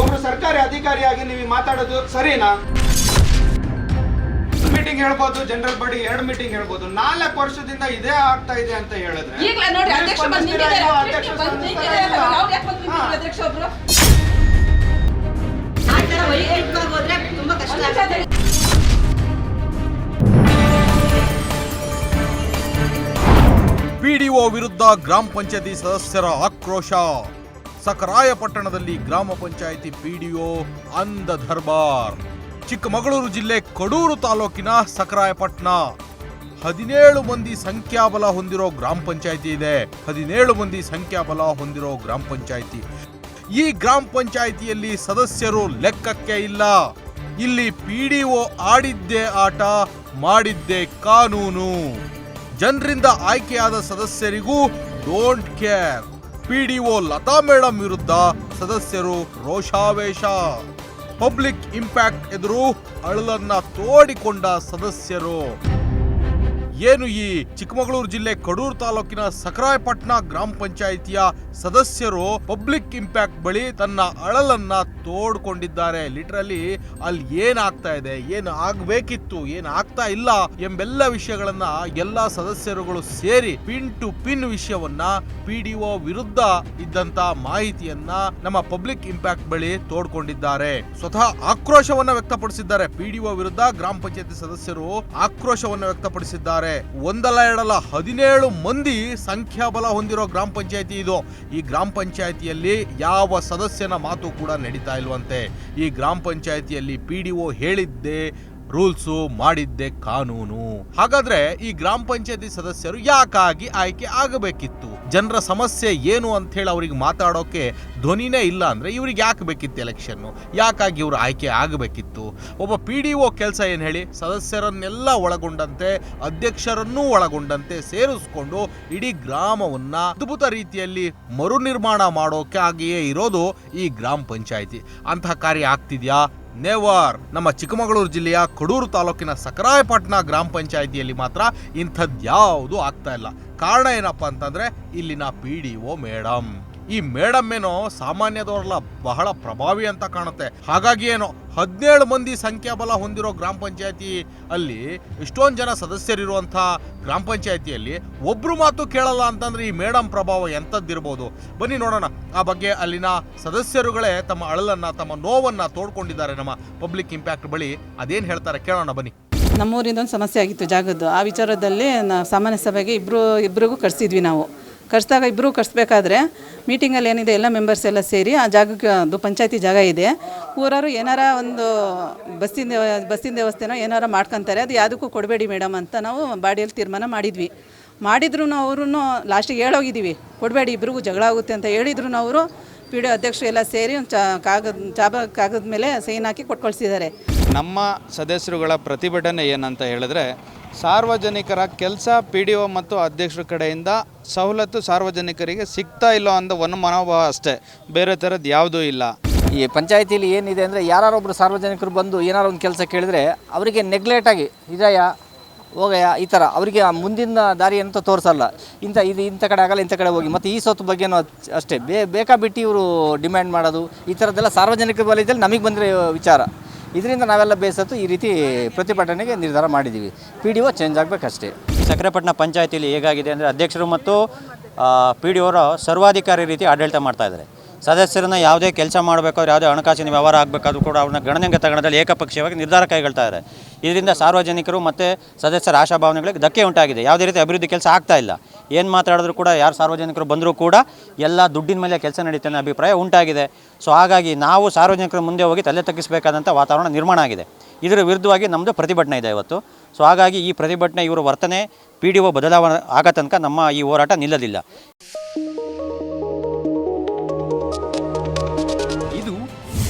ಒಬ್ರು ಸರ್ಕಾರಿ ಅಧಿಕಾರಿಯಾಗಿ ನೀವು ಮಾತಾಡೋದು ಸರಿನಾ? ಮೀಟಿಂಗ್ ಹೇಳ್ಬೋದು ಜನರಲ್ ಬಾಡಿ ಎರಡು ಮೀಟಿಂಗ್ ಹೇಳ್ಬೋದು. ನಾಲ್ಕು ವರ್ಷದಿಂದ ಇದೇ ಆಗ್ತಾ ಇದೆ ಅಂತ ಹೇಳಿದ್ರೆ ಈಗಲೇ ನೋಡಿ ನೀವು ಅಧ್ಯಕ್ಷ ಬಂದು ಸ್ಪಂದಿಸ್ತೀರಾ ನಿಂತಿದ್ದಾರೆ. ಇಲ್ವಾ? ಅಧ್ಯಕ್ಷ ಅಧ್ಯಕ್ಷ ಬಂದು ನಿಂತಿದ್ದಾರೆ. ಇಲ್ವಾ? ಅವ್ರು ಯಾಕೆ ಬಂದು ನಿಂತಿದ್ದಾರೆ ಅಧ್ಯಕ್ಷ ಒಬ್ರು ಆ ಥರ ವೈಯಕ್ತಿಕವಾಗಿ ಹೋದ್ರೆ ತುಂಬಾ ಕಷ್ಟ ಆಗುತ್ತೆ ಪಿಡಿಒ ವಿರುದ್ಧ ಗ್ರಾಮ ಪಂಚಾಯತಿ ಸದಸ್ಯರ ಆಕ್ರೋಶ. ಸಕರಾಯಪಟ್ಟಣದಲ್ಲಿ ಗ್ರಾಮ ಪಂಚಾಯಿತಿ ಪಿಡಿಒ ಅಂದ ದರ್ಬಾರ್ ಚಿಕ್ಕಮಗಳೂರು ಜಿಲ್ಲೆ ಕಡೂರು ತಾಲೂಕಿನ ಸಕರಾಯಪಟ್ಟಣ ಹದಿನೇಳು ಮಂದಿ ಸಂಖ್ಯಾಬಲ ಹೊಂದಿರೋ ಗ್ರಾಮ ಪಂಚಾಯಿತಿ ಇದೆ. ಹದಿನೇಳು ಮಂದಿ ಸಂಖ್ಯಾಬಲ ಹೊಂದಿರೋ ಗ್ರಾಮ ಪಂಚಾಯಿತಿ. ಈ ಗ್ರಾಮ ಪಂಚಾಯಿತಿಯಲ್ಲಿ ಸದಸ್ಯರು ಲೆಕ್ಕಕ್ಕೆ ಇಲ್ಲ. ಇಲ್ಲಿ ಪಿಡಿಒ ಆಡಿದ್ದೇ ಆಟ, ಮಾಡಿದ್ದೇ ಕಾನೂನು. ಜನರಿಂದ ಆಯ್ಕೆಯಾದ ಸದಸ್ಯರಿಗೂ don't care. PDO Lata madam ವಿರುದ್ಧ ಸದಸ್ಯರು ರೋಷಾವೇಶ. ಪಬ್ಲಿಕ್ ಇಂಪ್ಯಾಕ್ಟ್ ಎದುರು ಅಳಲನ್ನ ತೋಡಿಕೊಂಡ ಸದಸ್ಯರು. ಏನು ಈ ಚಿಕ್ಕಮಗಳೂರು ಜಿಲ್ಲೆ ಕಡೂರು ತಾಲೂಕಿನ ಸಕರಾಯಪಟ್ಟಣ ಗ್ರಾಮ ಪಂಚಾಯಿತಿಯ ಸದಸ್ಯರು ಪಬ್ಲಿಕ್ ಇಂಪ್ಯಾಕ್ಟ್ ಬಳಿ ತನ್ನ ಅಳಲನ್ನ ತೋಡ್ಕೊಂಡಿದ್ದಾರೆ. ಲಿಟ್ರಲಿ ಅಲ್ಲಿ ಏನಾಗ್ತಾ ಇದೆ, ಏನು ಆಗ್ಬೇಕಿತ್ತು, ಏನ್ ಆಗ್ತಾ ಇಲ್ಲ ಎಂಬೆಲ್ಲ ವಿಷಯಗಳನ್ನ ಎಲ್ಲಾ ಸದಸ್ಯರುಗಳು ಸೇರಿ ಪಿನ್ ಟು ಪಿನ್ ವಿಷಯವನ್ನ ಪಿಡಿಒ ವಿರುದ್ಧ ಇದ್ದಂತ ಮಾಹಿತಿಯನ್ನ ನಮ್ಮ ಪಬ್ಲಿಕ್ ಇಂಪ್ಯಾಕ್ಟ್ ಬಳಿ ತೋಡ್ಕೊಂಡಿದ್ದಾರೆ. ಸ್ವತಃ ಆಕ್ರೋಶವನ್ನ ವ್ಯಕ್ತಪಡಿಸಿದ್ದಾರೆ. ಪಿಡಿಒ ವಿರುದ್ಧ ಗ್ರಾಮ ಪಂಚಾಯತಿ ಸದಸ್ಯರು ಆಕ್ರೋಶವನ್ನ ವ್ಯಕ್ತಪಡಿಸಿದ್ದಾರೆ. ಒಂದಲ್ಲ ಎರಡಲ್ಲ ಹದಿನೇಳು ಮಂದಿ ಸಂಖ್ಯಾಬಲ ಹೊಂದಿರೋ ಗ್ರಾಮ ಪಂಚಾಯತಿ ಇದು. ಈ ಗ್ರಾಮ ಪಂಚಾಯತಿಯಲ್ಲಿ ಯಾವ ಸದಸ್ಯನ ಮಾತು ಕೂಡ ನಡೀತಾ ಇಲ್ವಂತೆ. ಈ ಗ್ರಾಮ ಪಂಚಾಯತಿಯಲ್ಲಿ ಪಿ ಡಿ ಒ ಹೇಳಿದ್ದೆ ರೂಲ್ಸು ಮಾಡಿದ್ದೆ ಕಾನೂನು. ಹಾಗಾದ್ರೆ ಈ ಗ್ರಾಮ ಪಂಚಾಯತಿ ಸದಸ್ಯರು ಯಾಕಾಗಿ ಆಯ್ಕೆ ಆಗಬೇಕಿತ್ತು? ಜನರ ಸಮಸ್ಯೆ ಏನು ಅಂತ ಹೇಳಿ ಅವ್ರಿಗೆ ಮಾತಾಡೋಕೆ ಧ್ವನಿನೇ ಇಲ್ಲ ಅಂದ್ರೆ ಇವ್ರಿಗೆ ಯಾಕೆ ಬೇಕಿತ್ತು ಎಲೆಕ್ಷನ್ ಯಾಕಾಗಿ ಇವರು ಆಯ್ಕೆ ಆಗಬೇಕಿತ್ತು? ಒಬ್ಬ ಪಿ ಡಿ ಒ ಕೆಲಸ ಏನು ಹೇಳಿ? ಸದಸ್ಯರನ್ನೆಲ್ಲ ಒಳಗೊಂಡಂತೆ, ಅಧ್ಯಕ್ಷರನ್ನೂ ಒಳಗೊಂಡಂತೆ ಸೇರಿಸ್ಕೊಂಡು ಇಡೀ ಗ್ರಾಮವನ್ನ ಅದ್ಭುತ ರೀತಿಯಲ್ಲಿ ಮರು ನಿರ್ಮಾಣ ಮಾಡೋಕೆ ಆಗಿಯೇ ಇರೋದು ಈ ಗ್ರಾಮ ಪಂಚಾಯತಿ. ಅಂತಹ ಕಾರ್ಯ ಆಗ್ತಿದ್ಯಾ? ನೆವರ್ ನಮ್ಮ ಚಿಕ್ಕಮಗಳೂರು ಜಿಲ್ಲೆಯ ಕಡೂರು ತಾಲೂಕಿನ ಸಕರಾಯಪಟ್ಟಣ ಗ್ರಾಮ ಪಂಚಾಯಿತಿಯಲ್ಲಿ ಮಾತ್ರ ಇಂಥದ್ಯಾವುದು ಆಗ್ತಾ ಇಲ್ಲ. ಕಾರಣ ಏನಪ್ಪ ಅಂತಂದ್ರೆ ಇಲ್ಲಿನ ಪಿ ಡಿ ಒ ಮೇಡಮ್ ಈ ಮೇಡಮ್ ಏನೋ ಸಾಮಾನ್ಯದವರಲ್ಲ ಬಹಳ ಪ್ರಭಾವಿ ಅಂತ ಕಾಣುತ್ತೆ. ಹಾಗಾಗಿ ಏನೋ ಹದಿನೇಳು ಮಂದಿ ಸಂಖ್ಯಾಬಲ ಹೊಂದಿರೋ ಗ್ರಾಮ ಪಂಚಾಯತಿ ಅಲ್ಲಿ ಇಷ್ಟೊಂದು ಜನ ಸದಸ್ಯರಿರುವಂಥ ಗ್ರಾಮ ಪಂಚಾಯತಿಯಲ್ಲಿ ಒಬ್ರು ಮಾತು ಕೇಳಲ್ಲ ಅಂತಂದ್ರೆ ಈ ಮೇಡಮ್ ಪ್ರಭಾವ ಎಂಥದ್ದಿರ್ಬೋದು. ಬನ್ನಿ ನೋಡೋಣ. ಆ ಬಗ್ಗೆ ಅಲ್ಲಿನ ಸದಸ್ಯರುಗಳೇ ತಮ್ಮ ಅಳಲನ್ನ, ತಮ್ಮ ನೋವನ್ನ ತೋಡ್ಕೊಂಡಿದ್ದಾರೆ ನಮ್ಮ ಪಬ್ಲಿಕ್ ಇಂಪ್ಯಾಕ್ಟ್ ಬಳಿ. ಅದೇನು ಹೇಳ್ತಾರೆ ಕೇಳೋಣ ಬನ್ನಿ. ನಮ್ಮೂರಿಂದ ಒಂದು ಸಮಸ್ಯೆ ಆಗಿತ್ತು ಜಾಗದ್ದು. ಆ ವಿಚಾರದಲ್ಲಿ ಸಾಮಾನ್ಯ ಸಭೆಗೆ ಇಬ್ಬರು ಇಬ್ಬರಿಗೂ ಕರೆಸಿದ್ವಿ ನಾವು. ಕರೆಸಿದಾಗ ಇಬ್ಬರು ಕರೆಸ್ಬೇಕಾದ್ರೆ ಮೀಟಿಂಗಲ್ಲಿ ಏನಿದೆ ಎಲ್ಲ ಮೆಂಬರ್ಸ್ ಎಲ್ಲ ಸೇರಿ ಆ ಜಾಗಕ್ಕೆ, ಅದು ಪಂಚಾಯತಿ ಜಾಗ ಇದೆ. ಊರವರು ಏನಾರ ಒಂದು ಬಸ್ಸಿನ ಬಸ್ಸಿನ ವ್ಯವಸ್ಥೆನೋ ಏನಾರ ಮಾಡ್ಕೊತಾರೆ, ಅದು ಯಾವುದಕ್ಕೂ ಕೊಡಬೇಡಿ ಮೇಡಮ್ ಅಂತ ನಾವು ಬಾಡಿಯಲ್ಲಿ ತೀರ್ಮಾನ ಮಾಡಿದ್ವಿ. ಮಾಡಿದ್ರು ಅವರು ಲಾಸ್ಟಿಗೆ ಹೇಳೋಗಿದ್ದೀವಿ, ಕೊಡಬೇಡಿ ಇಬ್ಬರಿಗೂ ಜಗಳ ಆಗುತ್ತೆ ಅಂತ ಹೇಳಿದ್ರು ಅವರು ಪಿ ಡಿ ಅಧ್ಯಕ್ಷರು ಎಲ್ಲ ಸೇರಿ ಒಂದು ಚಾ, ಕಾಗದ, ಚಾಬ, ಕಾಗದ ಮೇಲೆ ಸೈನ್ ಹಾಕಿ ಕೊಟ್ಕೊಳ್ಸಿದ್ದಾರೆ. ನಮ್ಮ ಸದಸ್ಯರುಗಳ ಪ್ರತಿಭಟನೆ ಏನಂತ ಹೇಳಿದ್ರೆ ಸಾರ್ವಜನಿಕರ ಕೆಲಸ ಪಿ ಡಿ ಒ ಮತ್ತು ಅಧ್ಯಕ್ಷರ ಕಡೆಯಿಂದ ಸವಲತ್ತು ಸಾರ್ವಜನಿಕರಿಗೆ ಸಿಗ್ತಾ ಇಲ್ಲ ಅಂತ ಒಂದು ಮನೋಭಾವ ಅಷ್ಟೇ. ಬೇರೆ ಥರದ್ದು ಯಾವುದೂ ಇಲ್ಲ. ಈ ಪಂಚಾಯತಿಲಿ ಏನಿದೆ ಅಂದರೆ ಯಾರೊಬ್ಬರು ಸಾರ್ವಜನಿಕರು ಬಂದು ಏನಾರು ಒಂದು ಕೆಲಸ ಕೇಳಿದ್ರೆ ಅವರಿಗೆ ನೆಗ್ಲೆಟಾಗಿ ಇದೆಯ ಹೋಗಯ್ಯ, ಈ ಥರ ಅವರಿಗೆ ಆ ಮುಂದಿನ ದಾರಿ ಅಂತ ತೋರಿಸಲ್ಲ. ಇಂಥ ಇದು ಇಂಥ ಕಡೆ ಆಗಲ್ಲ, ಇಂಥ ಕಡೆ ಹೋಗಿ. ಮತ್ತು ಈ ಸೊತ್ತು ಬಗ್ಗೆನೂ ಅಷ್ಟೇ. ಬೇ, ಬೇಕಾ ಬಿಟ್ಟು ಇವರು ಡಿಮ್ಯಾಂಡ್ ಮಾಡೋದು, ಈ ಥರದ್ದೆಲ್ಲ ಸಾರ್ವಜನಿಕ ವಲಯದಲ್ಲಿ ನಮಗೆ ಬಂದರೆ ವಿಚಾರ. ಇದರಿಂದ ನಾವೆಲ್ಲ ಬೇಸತ್ತು ಈ ರೀತಿ ಪ್ರತಿಭಟನೆಗೆ ನಿರ್ಧಾರ ಮಾಡಿದ್ದೀವಿ. ಪಿ ಡಿ ಒ ಚೇಂಜ್ ಆಗಬೇಕಷ್ಟೇ. ಸಕ್ಕರೆಪಟ್ಟಣ ಪಂಚಾಯತಿಲಿ ಹೇಗಾಗಿದೆ ಅಂದರೆ ಅಧ್ಯಕ್ಷರು ಮತ್ತು ಪಿ ಡಿ ಒರ ಸರ್ವಾಧಿಕಾರಿ ರೀತಿ ಆಡಳಿತ ಮಾಡ್ತಾ ಇದ್ದಾರೆ. ಸದಸ್ಯರನ್ನ ಯಾವುದೇ ಕೆಲಸ ಮಾಡಬೇಕಾದ್ರೆ ಯಾವುದೇ ಹಣಕಾಸಿನ ವ್ಯವಹಾರ ಆಗಬೇಕಾದ್ರೂ ಕೂಡ ಅವ್ರನ್ನ ಗಣನೆಗೆ ತಗೊಂಡಲ್ಲಿ ಏಕಪಕ್ಷೀಯವಾಗಿ ನಿರ್ಧಾರ ಕೈಗೊಳ್ತಾ ಇದ್ದಾರೆ ಇದರಿಂದ ಸಾರ್ವಜನಿಕರು ಮತ್ತು ಸದಸ್ಯರ ಆಶಾಭಾವನೆಗಳಿಗೆ ಧಕ್ಕೆ ಉಂಟಾಗಿದೆ. ಯಾವುದೇ ರೀತಿ ಅಭಿವೃದ್ಧಿ ಕೆಲಸ ಆಗ್ತಾ ಇಲ್ಲ. ಏನು ಮಾತಾಡಿದ್ರು ಕೂಡ ಯಾರು ಸಾರ್ವಜನಿಕರು ಬಂದರೂ ಕೂಡ ಎಲ್ಲ ದುಡ್ಡಿನ ಮೇಲೆ ಕೆಲಸ ನಡೀತೆ ಅನ್ನೋ ಅಭಿಪ್ರಾಯ ಉಂಟಾಗಿದೆ. ಸೊ ಹಾಗಾಗಿ ನಾವು ಸಾರ್ವಜನಿಕರ ಮುಂದೆ ಹೋಗಿ ತಲೆ ತಗ್ಗಿಸಬೇಕಾದಂಥ ವಾತಾವರಣ ನಿರ್ಮಾಣ ಆಗಿದೆ. ಇದರ ವಿರುದ್ಧವಾಗಿ ನಮ್ಮದು ಪ್ರತಿಭಟನೆ ಇದೆ ಇವತ್ತು. ಸೊ ಹಾಗಾಗಿ ಈ ಪ್ರತಿಭಟನೆ ಇವರ ವರ್ತನೆ ಪಿ ಡಿ ಒ ಬದಲಾವಣೆ ಆಗೋ ತನಕ ನಮ್ಮ ಈ ಹೋರಾಟ ನಿಲ್ಲದಿಲ್ಲ.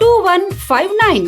two one five nine